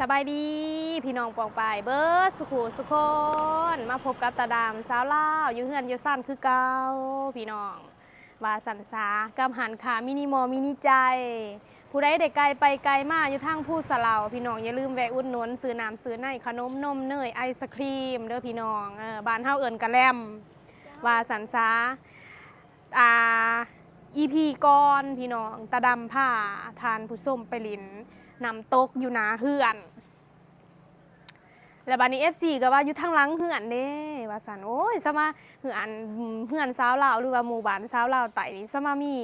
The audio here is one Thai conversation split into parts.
สบายดีพี่น้องปองปายเบิร์ดสุขุสุคนมาพบกับตาดามสาวเล่าอยู่เฮือนอยู่สั้นคือเก่าพี่น้องว่าสันสากำหันขามินิมอมินิใจ ผู้ใดได้ไกลไปไกลมาอยู่ทางผู้สะเหลาพี่น้องอย่าลืมแวะอุดหนุนซื้อน้ำซื้อในขนมนมเนยไอศครีมเด้อพี่น้องเออบ้านเฮาเอิ้นกะแลมว่าสันสาอ่าอีพีก่อนพี่น้องตาดำผ้าทานผู้ส้มไปลิน นำตกอยู่หนาเฮือน แล้วบัดนี้ FC ก็ว่าอยู่ทางหลังเฮือนเด้ว่าสันโอ้ยสมาเฮือนเฮือนสาวลาวหรือว่าหมู่บ้านสาวลาวไต่นี่สมามี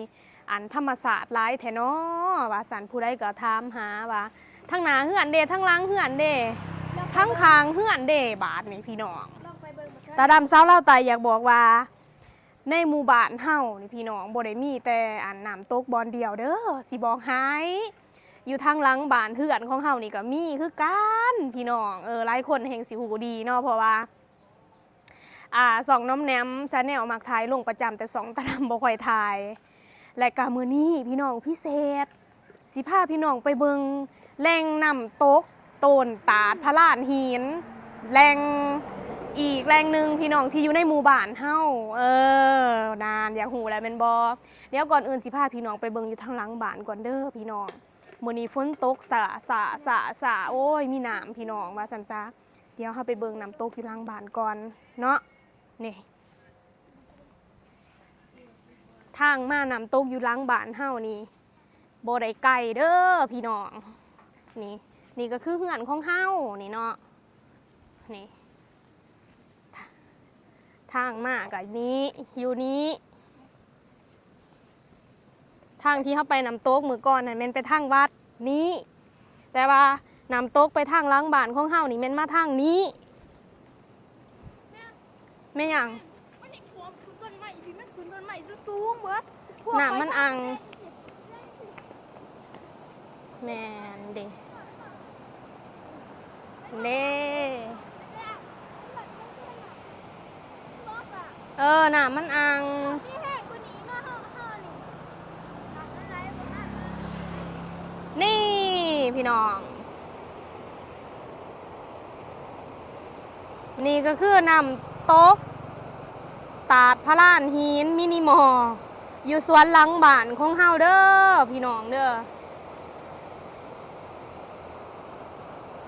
อันธรรมศาสตร์หลายแท้เนาะว่าสันผู้ใดก็ถามหาว่าทางหน้าเฮือนเด้ทางหลังเฮือนเด้ทั้งคางเฮือนเด้บาดนี่พี่น้องลองไปเบิ่งมาตาดำสาวเล่าวไตอยากบอกว่าในหมู่บ้านเฮานี่พี่น้องบ่ได้มีแต่อันน้ำตกบอนเดียวเด้อสิบอกหาย อยู่ทางหลังบ้านเฮือนของเฮานี่ก็มีคือกันพี่น้องเออหลายคนแห่งสิหูดีเนาะเพราะว่าอ่าสองน้องแนมชาแนลมักทายลงประจำแต่สองตาดำบ่ค่อยทาย และกามือนี้พี่น้องพิเศษ สิพาพี่น้องไปเบิงแหล่งน้ำตกโตนตาดพระลานหินแหล่งอีกแรงหนึ่งพี่น้องที่อยู่ในหมู่บ้านเฮาเออนานอยากหูแล้วเป็นบอเดี๋ยวก่อนอื่นสิพาพี่น้องไปเบิงอยู่ทางหลังบ้านก่อนเด้อพี่น้อง มื้อนี้ฝนตกสะสะสะสะโอ้ย มีน้ำพี่น้องว่าซั่นซะเดี๋ยวเฮาไปเบิ่งน้ำตกอยู่หลังบ้านก่อนเนาะนี่ทางมาน้ำตกอยู่หลังบ้านเฮานี่บ่ได้ไกลเด้อพี่น้องนี่นี่ก็คือเฮือนของเฮานี่เนาะนี่ทางมากกับนี้อยู่นี้ ทางที่เข้าไปน้ำตกมือก่อนนั่นแมันไปทางวัดนี้ แต่ว่าน้ำตกไปทางล้างบ้านของเฮานี่แมันมาทางนี้ไม่หยังมันอีกหัวคือต้นไม้พี่มันคือต้นไม้สูงๆเบิดน้ำมันอัง แมนเดเด้เออน้ำมันอัง นี่แห้งกว่านี้เนาะเฮาๆนี่ตัดอะไรบ่ฮะ นี่ พี่น้อง นี่ก็คือน้ำโต๊กตาดพระลานหินมินิมอลอยู่สวนหลังบ้านของเฮาเด้อพี่น้องเด้อ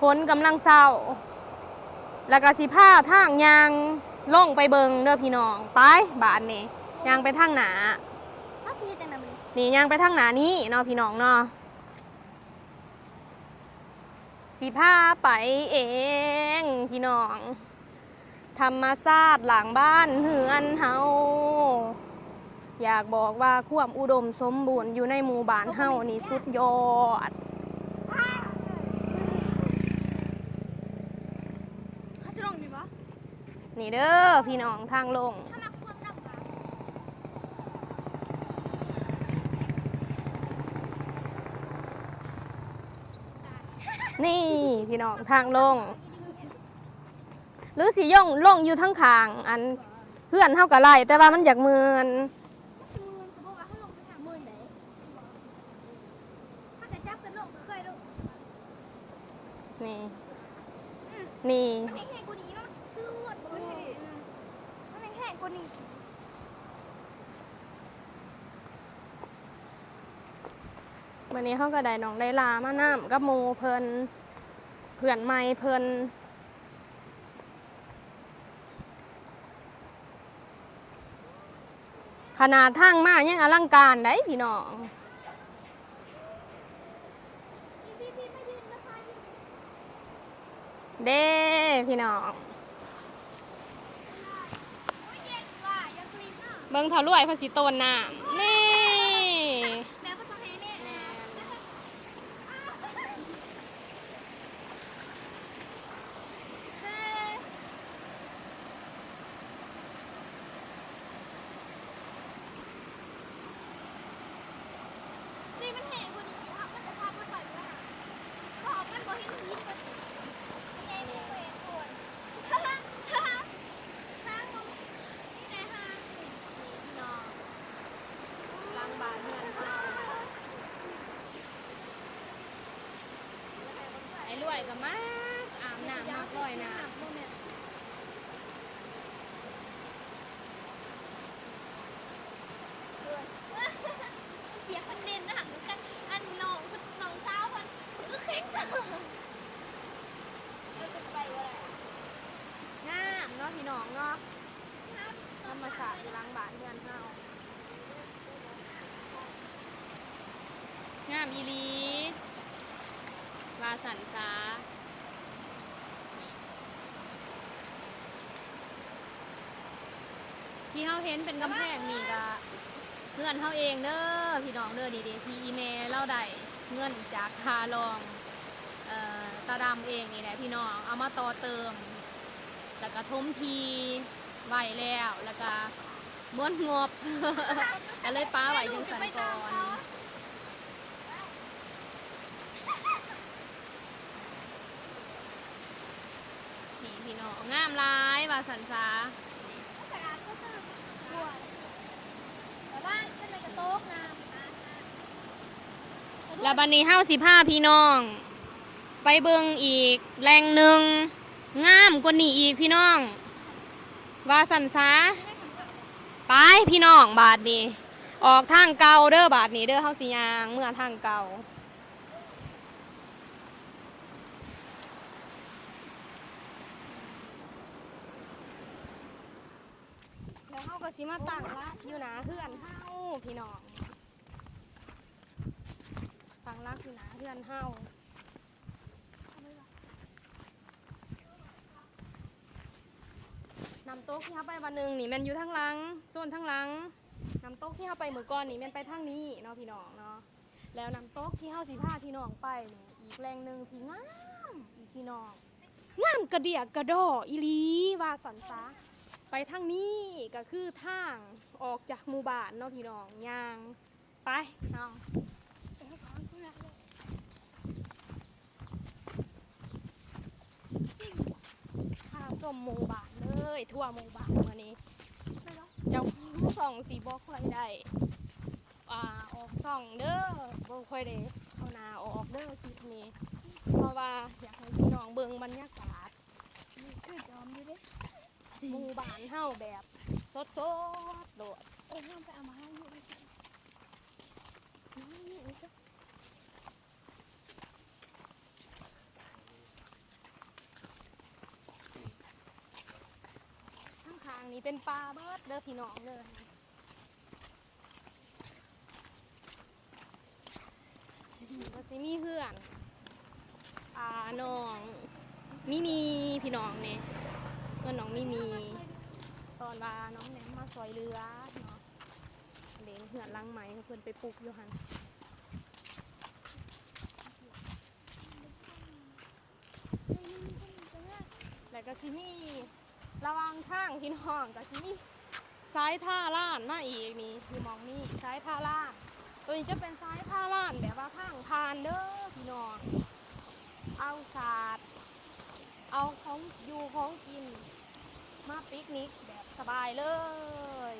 ฝนกำลังเศร้า แล้วก็สิผ้าทางยางล่องไปเบิงเด้อพี่น้องไปบ้านนี่ยางไปทางหนาเฮาสิเฮ็ดจังได๋มื้อนี้นี่ย่างไปทางหนานี้เนาะพี่น้องเนาะ สิพาไปเอง พี่น้อง ธรรมศาสตร์หลังบ้านเฮือนเฮาอยากบอกว่าความอุดมสมบูรณ์อยู่ในหมู่บ้านเฮานี่สุดยอดเฮาจะลงดีบ่นี่เด้อพี่น้องทางลง ถ้ามักความดำบ่ นี่พี่น้องทางลง หรือสีย่องลงอยู่ทั้งขาง อันเพื่อนเท่ากับไรแต่ว่ามันอยากเมือนนี่ นี่ลงก็เคยลง นี่ นี่ มันแห้งๆกว่านี้เนาะชื่อว่าบ่แห้งมันแห้งๆกว่านี้ วันนี้เขาก็ได้น้องได้ลามาน้ำกับหมูเพิ่นเพื่อนไม่เพิ่นขนาดทางมากยังอลังการได้พี่น้องเด้พี่น้องเบิ่งเท่ารวยภาษีตนน้ำนี่ งามอีลีวาสันซาที่เฮาเห็นเป็นกำแพงนี่ก็เพื่อนเฮาเองเด้อพี่น้องเด้อดีดีที่อีเมลเล่าได้เงินจากคาลองเอ่อตาดำเองนี่แหละพี่น้องเอามาต่อเติม แล้วก็ทมทีไหวแล้วแล้วก็ม้วนงบก็เลยป้าไหวจังสันก่อนนี่พี่น้อ งงามร้ายว่าสันซากระดาษก็คือบัวแต่ว่าเป็นอะไรกระโต๊กน้ำแล้วบันนี้เฮาสิพาพี่น้อง ไปเบิงอีกแรงหนึ่งงามกว่านี้อีกพี่น้อง ว่าสันซาไปพี่น้องบาทนี้ ออกทางเก่าเด้อบาทนี้เด้อเฮาสิยางเมื่อทางเก่า แล้ว เฮาก็สิมาตั้งรักอยู่หนาเพื่อนเฮาพี่น้องตั้งรักอยู่หนาเพื่อนเฮานำโต๊ะที่เฮาไปวันหนึ่งนี่แมันอยู่ทางหลังส่วนทางหลังนำโต๊ะที่เฮาไปมือก่อนนี่แมันไปทางนี้เนาะพี่น้องเนาะแล้วนำโต๊ะที่เฮาสิพาพี่น้องไปนี่อีกแรงหนึ่งที่งามอีกพี่น้องงามกระเดียกกระดออีลีว่าสันซะ ไปทางนี้ก็คือทางออกจากหมู่บ้านเนาะพี่น้องย่างไปน้องพาส้มหมู่บ้านเลยทั่วหมู่บ้านวันนี้เจ้าส่องสีบอกค่อยได้อ่าออกส่องเด้อบ่ค่อยได้เอานาออกเด้อคลิปนี้เพราะว่าอยากให้พี่น้องเบิ่งบรรยากาศคือจอมอยู่เด้ หมู่บ้านเฮาแบบสดๆโดดเออน้องไปเอามาให้อยู่ข้างทางนี้เป็นปลาเบิดเด้อพี่น้องเด้อก็สิมีเพื่อนอ่าน้องมิมีพี่น้องเนี่ย เพื่อนน้องไมิมี ตอนว่าน้องแหนมมาซอยเรือเนาะเด่นเหือนลังไหมเพื่อนไปปลูกอยู่หันแล้วก็สิมีระวังทางพี่น้องก็สิมีซ้ายท่าล้านมาอีกนี่พี่มองนี่ซ้ายท่าล้านตัวนี้จะเป็นซ้ายท่าล้านแบบว่าทางผ่านเด้อพี่น้องเอาศาสตร์ เอาของอยู่ของกิน มาปิกนิกแบบสบายเลย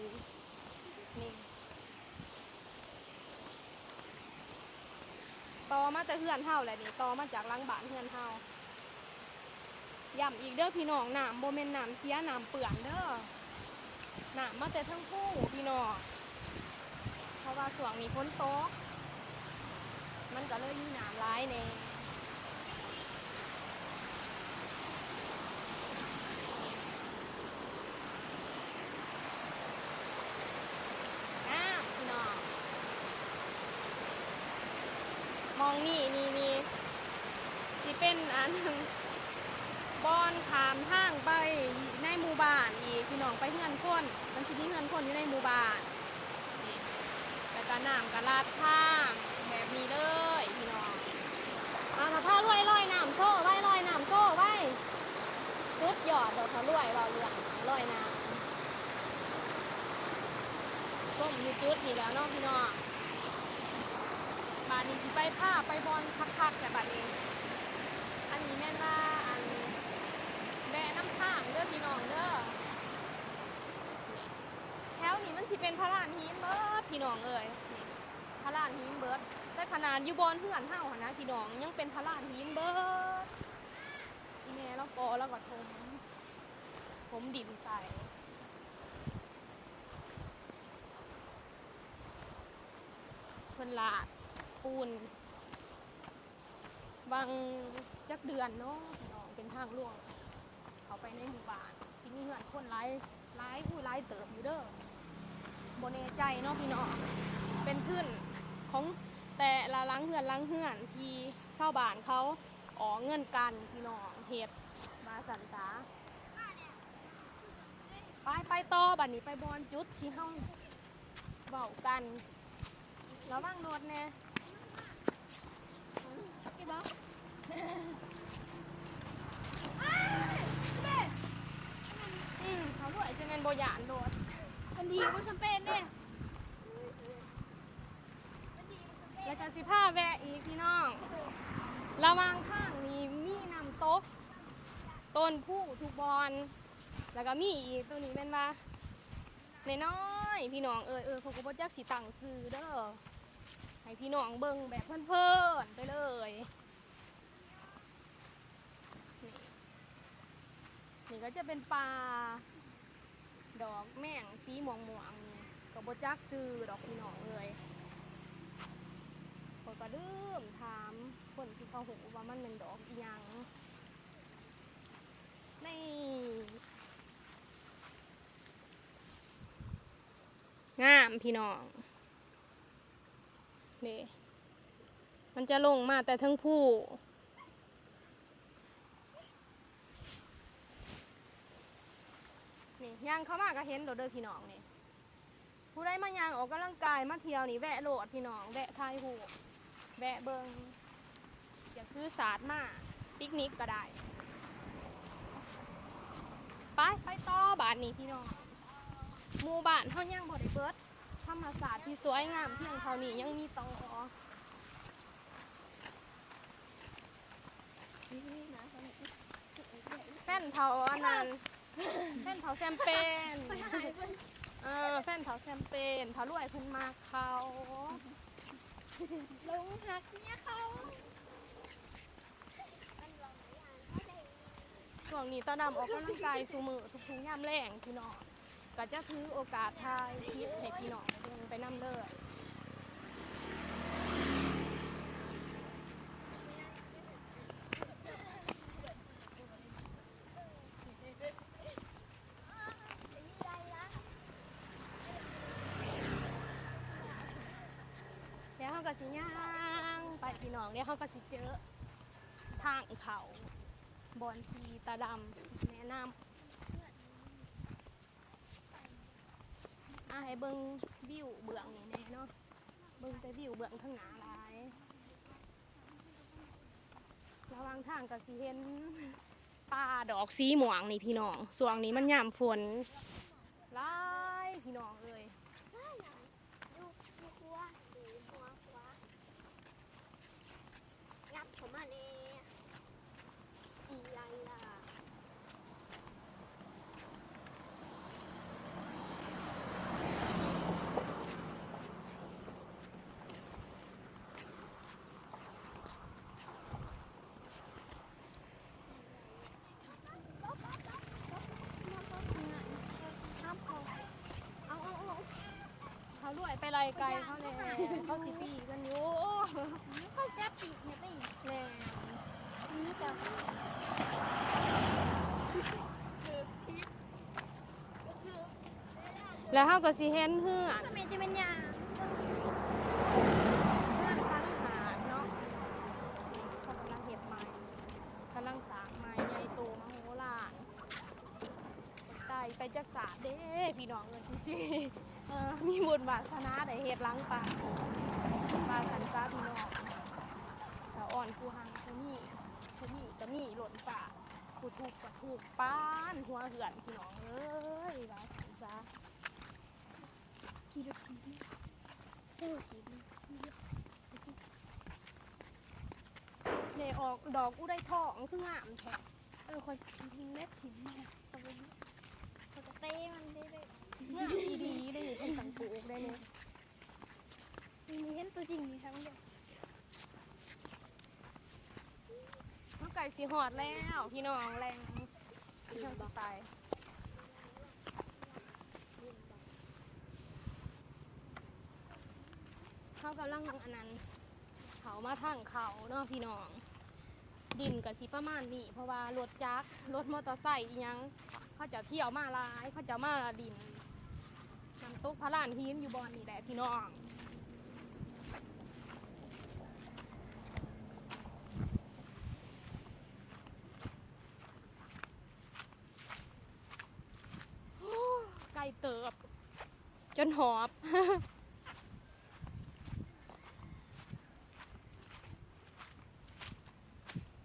นี่ต่อมาแต่เฮือนเฮาแหละนี่ต่อมาจากลังบ้านเฮือนเฮาย้ำอีกเด้อพี่น้องน้ำโบเมนน้ำเสียน้ำเปื่อนเด้อน้ำมาแต่ทั้งคู่พี่น้องเพราะว่าสวงนี้ฝนตกมันก็เลยมีน้ำร้ายแน่ำพี่น้อง ม องนี่นี่นี่ที่เป็นอันบอนขามทางไปในหมู่บ้านอีกพี่น้องไปเงินคนมันสิมีเงินคนอยู่ในหมู่บ้านแล้วก็น้ำกระลาดข้างแบบนี้เลยพี่น้องเอาถ้าพ่อรวยลอยน้ำโซ่ไว้ลอยน้ำโซ่ไว้ชุดหยอดเดี๋ยวเขารวยเราเรื่องลอยน้ำต้มอยูจุดนี่แล้วเนาะพี่น้อง บาทนี้ไปผ้าไปบอลพักๆแต่บาทนี้อันนี้แม่นว่าอันแบะน้ำข้างเด้อพี่น้องเด้อแถวนี้มันสิเป็นพระลานฮีมเบิร์ดพี่น้องเอ่ยพระลานฮีมเบิร์ดได้พนานอยู่บอลเพื่อนเท่านะพี่น้องยังเป็นพระลานฮีมเบิร์ดนี่แม่แล้วก็แล้วก็ทมผมดิ่มใส่คพิ่นลาด ปูนบางจักเดือนเนาะพี่น้องเป็นทางหลวง เขาไปในหมู่บ้านสิมีเงินคนร้ายร้ายผู้ร้ายเติบอยู่เด้อโบเนใจเนาะพี่น้องเป็นขึ้นของแต่ละหลังเหือนหลังเหือนที่เศร้าบานเขาอ๋อเงินกันพี่น้องเฮ็ดมาสันสาไปไปต่อบัดนี้ไปบอลจุดที่เฮาเบากันระวังรถแน่ พี่บ๊อบอืมเขาด้วยจะเป็นโบยานโดดมันดีกว่าแชมเปญเนี่ยแล้วก็สิผ้าแวะอีกพี่น้อง ระวางข้างนี้มีน้ำตกต้นผู้ทุกบอลแล้วก็มีอีกตัวนี้เป็นว่าในน้อยๆพี่น้องเออเออเขาก็บ่จักสิตังซื้อเด้อ ให้พี่น้องเบิ่งแบบเพิ่นๆไปเลยนี่นี่ก็จะเป็นปลาดอกแม่งสีม่วงม่วงๆนี่ก็บ่จักซื้อดอกพี่น้องเลยคนก็ดืมถามคนที่เขาหูว่ามันเป็นดอกอีหยังนี่งามพี่น้อง นี่มันจะลงมาแต่ทั้งผู้ นี่ย่างเข้ามาก็เห็นโดดเด้อพี่น้องนี่ ผู้ใดมาย่างออกกำลังกายมาเที่ยวนี่แวะโหลดพี่น้องแวะทายหูแวะเบิงอยากคือศาสตร์มาปิกนิกก็ได้ ไปไปต่อบานนี้พี่น้องหมู่บ้านเฮายังบ่ได้เบิด รรมศาสตร์ที่สวยงามเพียงเท่านี้ยังมีต่อแฟนเผาอันนั้นแฟนเผาแชมเปญเออแฟนเผาแชมเปญเผารวยเพิ่นมาเขาลงหักเนี่ยเขาช่วงนี้ตาดำออกกำลังกายสูมือทุกๆยามแรงพี่น้องก็จะถือโอกาสถ่ายคลิปให้พี่น้อง ไปนำเลยเดี๋ยวเขาก็สิย่างไปพี่น้องเดี๋ยวเขาก็สิเจอทางเขาบอนทีตาดำแนะนำอะให้เบิง วิวเบื้องนี่แน่เนาะเบิ่งแต่วิวเบื้องข้างหน้าหลายระวังทางก็สิเห็นป่าดอกสีม่วงนี่พี่น้องส่วงนี้มันยามฝนหลายพี่น้องเอ้ย ดูดูครัวดูหัวครัวงับผมมาเน่อีไรล่ะ เอาเอาเอา เขาลวย ไปไล่ไกลเขาแน่เขาสิปีกันอยู่เขาจะปีกเนี่ยตีแน่นี่จะแล้วเขาก็สิเห็นเฮือนทำไมจะเป็นยาเฮือนคันหาดเนาะเขากำลังเห็ดใหม่กำลังสร้างใหม่ใหญ่โตมโหฬารไต่ไปจักสาดเด้พี่น้องเลยจริงๆเออมีบุญบาสนาได้เห็ดหล้างป่าปลาสันซาพี่น้องสาวอ่อนผู้หังผู้มีผู้มีก็มีหล่นป่าผูู้กป้านหัวเหือนพี่น้องเอ้ยปลาสันซากี่ดอกกี่เออกี่ดอกเนี่ยออกดอกอุได้ทองคืองามแท้เออคนทิ้งเล็ดทิ้งมาตะวันเขาจะเต้มันได้เลยงามอีดีได้นี่เป็นสังปูกได้เนี่ยมีเห็นตัวจริงมีทั้งเดียวน้องไก่สีหอดแล้ว พี่น้องแรง ที่ทำตายเขากำลังอันนั้นเขามาทางเขาเนาะพี่น้อง ดินกับสีประมาณนี้ เพราะว่ารถจักรรถมอเตอร์ไซค์ยังเขาจะเที่ยวมาลายเขาจะมาดินน้ำตกพระลานทีมอยู่บอนนี่แหละพี่น้อง นหอบ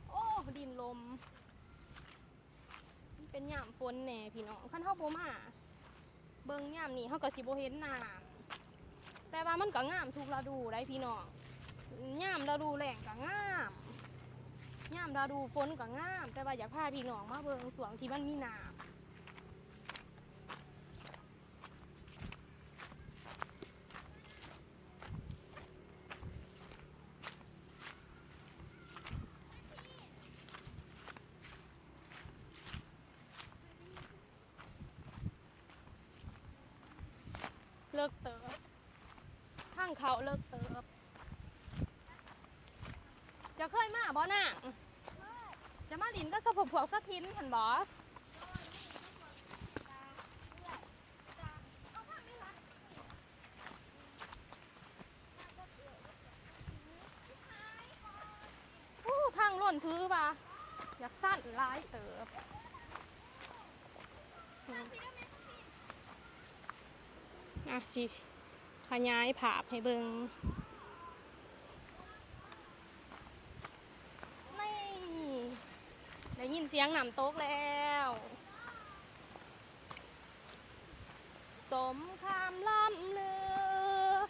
โอ้ดินลม เป็นยามฝนแน่พี่น้องขั้นเท่าโบมาเบิ่งยามนี้เขาก็สิบ่เห็นน้ำแต่ว่ามันก็งามทุกฤดูได้พี่น้องยามฤดูแหล้งก็งามยามฤดูฝนก็งาม แต่ว่าอยากพาพี่น้องมาเบิ่งสวนที่มันมีน้ำ เลิกเติบข้างเขาเลิกเติบจะเคยมาบ่น่ะจะมาลินก็สะพกพวกสะทินเห็นบ่อู้ทางล่นถือป่ะอยากสั้นร้ายเติบ อะสิขยายผาบให้เบิงนี่ได้ยินเสียงหนำโต๊กแล้ว สมคามล่ำเลือ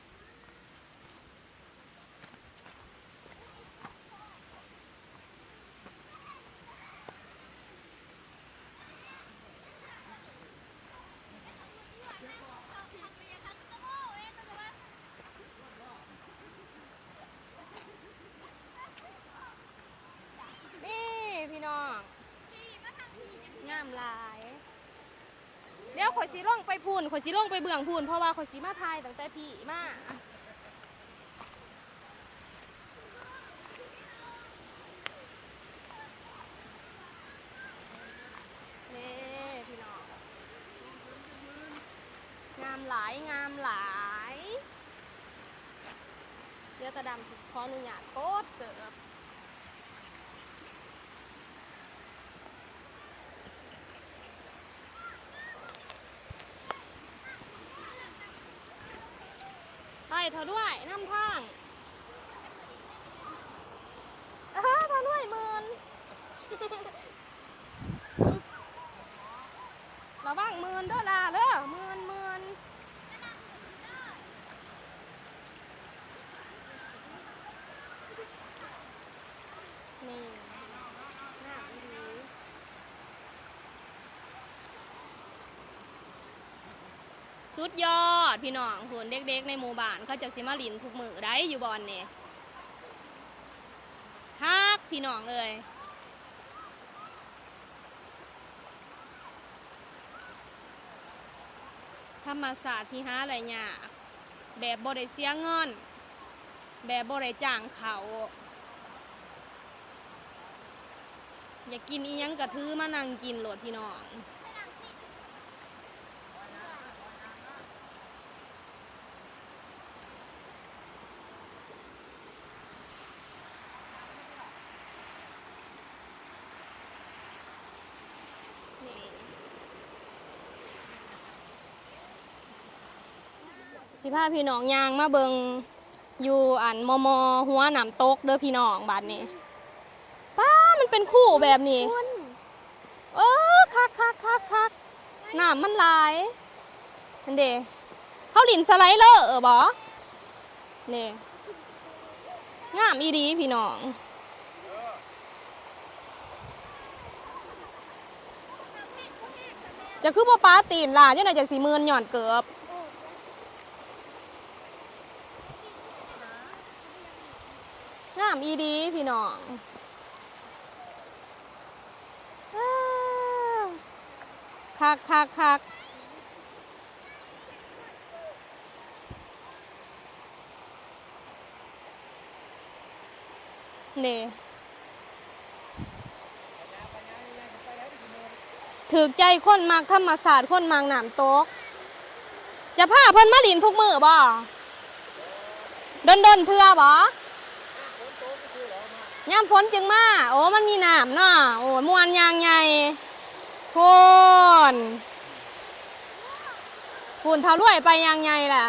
นี่พี่น้องงามหลาย เดี๋ยว ข่อยสิลงไปพูนข่อยสิลงไปเบื้องพูนเพราะว่าข่อยสิมาทายตั้งแต่พี่มาเนี่พี่น้องงามหลายงามหลาย เดี๋ยวตาดำสิขออนุญาตโคตรเกิบ เธอด้วยน้ำทางเออเธอด้วยหมืนระวังหมืนเด้อลาเด้อหมืนหมืนนี่น่าดีสุดยอด พี่น้องคุณเด็กๆในหมู่บ้านเขาจะสิมาลินทุกมือได้อยู่บอนนี่คักพี่น้องเลยธรรมศาสตร์ที่หาอะไรยากแบบบริเสียเงินแบบบริจ้างเขา อยากกินอียังกระทือมานั่งกินโหลดพี่น้อง สิพาพี่น้องยางมาเบิงอยู่อันมอมอหัวหนำตกเด้อพี่น้องบาดนี้ป้ามันเป็นคู่แบบนี้ เออคักคักคักคักหน้ำมันลายนั่นเดเขาหลินสไลด์เลอร์เออบอนี่งามอีดีพี่น้องจะคือบ่ป้าตีนล่ะยังไงจะสีมืนหย่อนเกือบามอีดีพี่น้องคักคักคักนี่ถือใจคนมักธรรมศาสตร์คนมักน้ำตกจะพาเพิ่นมาลินทุกมือบ่ดนดนเทื่อบ่ ยามฝนจึงมาโอ้มันมีน้ำเนาะโอ้มวนยางใหญ่พูนพูนเท่าด้วยไปยางใหญ่แหละ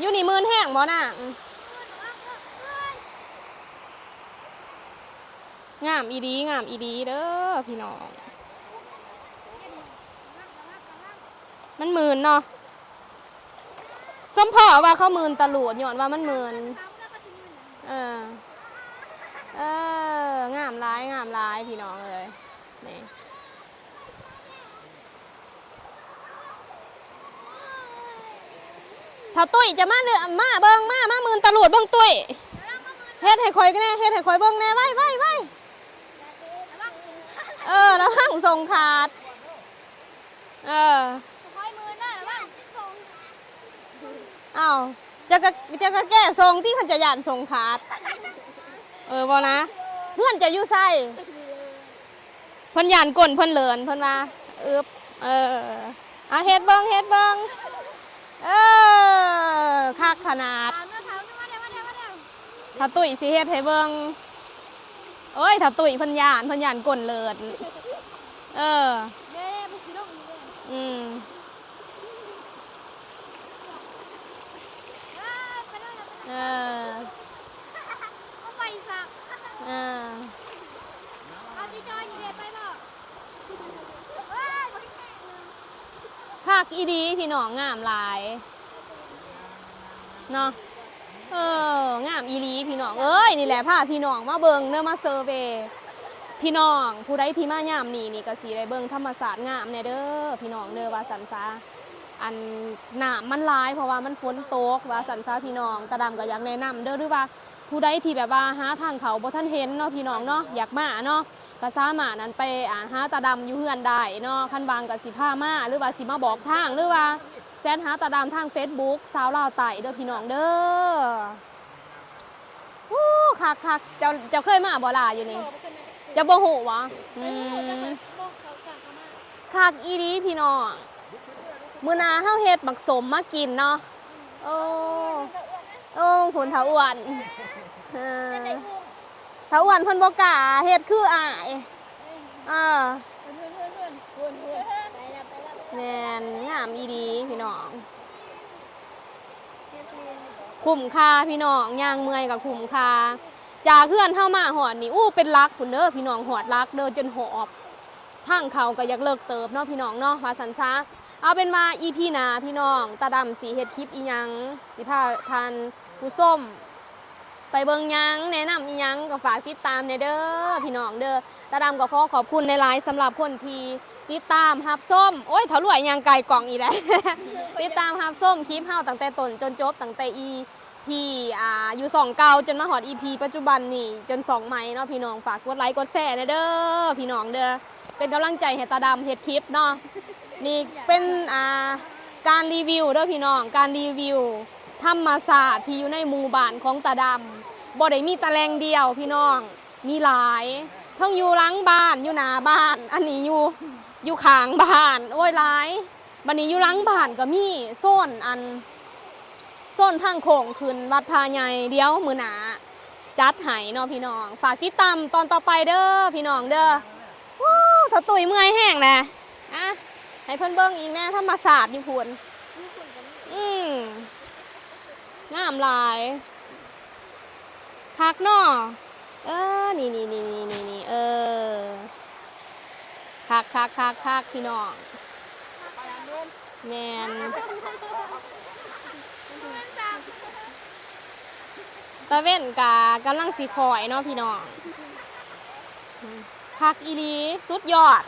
อยู่นี่มืนแห้งบ่น่ะงามอีดีงามอีดีเด้อพี่น้อง มันหมื่นเนาะสมพอว่าเขามื่นตะหลวดย้อนว่ามันหมื่นเออ เอองามร้ายงามร้ายพี่น้องเลยนี่ถ้าตุ้ยจะมาเดือมาเบิ้งมามาหมื่นตลวดเบิ้งตุ้ยเฮ็ดให้คอยกันแน่เฮ็ดให้คอยเบิ้งแน่ไว้ไว้ไว้เออแล้วหั่งส่งขาด เออคอยมือได้หรือเปล่าสอ้าวจะกะจะกะแก้ทรงที่เขาจะยานทรงขาด เออบอนะเพื่อนจะอยู่ไส้เพิ่นหยานก้นเพิ่นเหลินเพิ่นมาอึบเอออะเฮ็ดเบิงเฮ็ดเบิงเออคักขนาดถามเมื่อถามมาเดี๋ยวมาเดี๋ยวมาเดี๋ยวถ้าตุ้ยสิเฮ็ดให้เบิงโอ้ยถ้าตุ้ยเพิ่นหยานเพิ่นหยานก้นเหลินเออเดี๋ยวเดี๋ยวมันสีลงอีกเลยอืมเอ้ยไปด้วยนะเออเอาไปสัก เออเอาที่จอยอยู่เดียวไปบอกเฮ้ยบ่ได้แข่งเลยภาคอีดีพี่น้องงามหลายเนาะเอองามอีหลีพี่น้องเอ้ยนี่แหละพาพี่น้องมาเบิงเด้อมาเซอร์เวย์พี่น้องผู้ใดที่มายามนี่นี่ก็สิได้เบิงธรรมศาสตร์งามแน่เด้อพี่น้องเด้อว่าสันซาอันหนามมันหลายเพราะว่ามันฝนตกว่าสันซาพี่น้องตาดำก็อยากแนะนำเด้อหรือว่า ผู้ใดที่แบบว่าหาทางเขาบ่ทันเห็นเนาะพี่น้องเนาะอยากมาเนาะก็สามารถนั้นไปอ่าหาตาดำอยู่เฮือนได้เนาะคันบางกับสิผ้ามาหรือว่าสิมาบอกทางหรือว่าแซนหาตาดำทาง Facebook สาวลาวไต่เด้อพี่น้องเด้อวู้คักคักเจ้าเจ้าเคยมาบ่ล่ะอยู่นี่บอกไปคนนั้นเจะบ่ฮู้วะอืมคักอีดีพี่น้องมื้อนาเฮาเฮ็ดบักสมมากินเนาะโอ้เอออ้วนนะโอ้ผลเถาอ้วน เออจะได้อุ้มเถาอ้วนเพิ่นบ่กล้าเฮ็ดคืออ้ายเออเพื่อนเพื่อนเพื่อนเพื่อนเพื่อนไปแล้วไปแล้วแมนงามอีดีพี่น้อง คุ้มค่าพี่น้องย่างเมื่อยกับคุ้มค่าจากเพื่อนเข้ามาหอดนี่อู้เป็นรักคุณเด้อพี่น้องหอดรักเด้อจนหอบทางเขาก็อยากเลิกเติบเนาะพี่น้องเนาะว่าสันซาเอาเป็นมาอีพีหนาพี่น้องตาดำสีเฮ็ดคลิปอียังสิพาทานผู้ส้ม ไปเบิงยังแนะนำอียังก็ฝากติดตามในเด้อพี่น้องเด้อตาดำก็ขอขอบคุณในไลน์สำหรับคนที่ติดตามฮับส้ม โอ้ยถลวยยังไก่กล่องอีแล้วติดตามฮับส้มคลิปเฮาตั้งแต่ต้นจนจบตั้งแต่อีพีอ่าอยู่สองเก่าจนมาหอดอีพีปัจจุบันนี่จนสองใหม่เนาะพี่น้องฝากกดไลค์กดแชร์เด้อพี่น้องเด้อเป็นกำลังใจให้ตาดำเฮ็ดคลิปเนาะนี่เป็นอ่าการรีวิวเด้อพี่น้องการรีวิวธรรมศาสตร์ที่อยู่ในหมู่บ้านของตาดำ บ่ได้มีตะแลงเดียวพี่น้อง มีหลายทั้งอยู่หลังบ้านอยู่หน้าบ้าน อันนี้อยู่อยู่ข้างบ้าน โอ้ยหลายบันนี้อยู่หลังบ้านก็มีโซนอันโซนทางโค้งขึ้นวัดพาใหญ่เดียวมือหนาจัดให้เนาะพี่น้อง ฝากติดตามตอนต่อไปเด้อพี่น้องเด้อวู้ถ้าตุยเมื่อยแห้งแหละอะให้เพิ่นเบิ่งอีกแน่ธรรมศาสตร์อยู่พุ่นอืมงามหลาย คักเนาะเออ นี่นี่นี่นี่นี่นี่เออคักคักคักคักพี่น้องแมนตะเว้นกากำลังสีคอยเนาะพี่น้องพักอีลีสุดยอด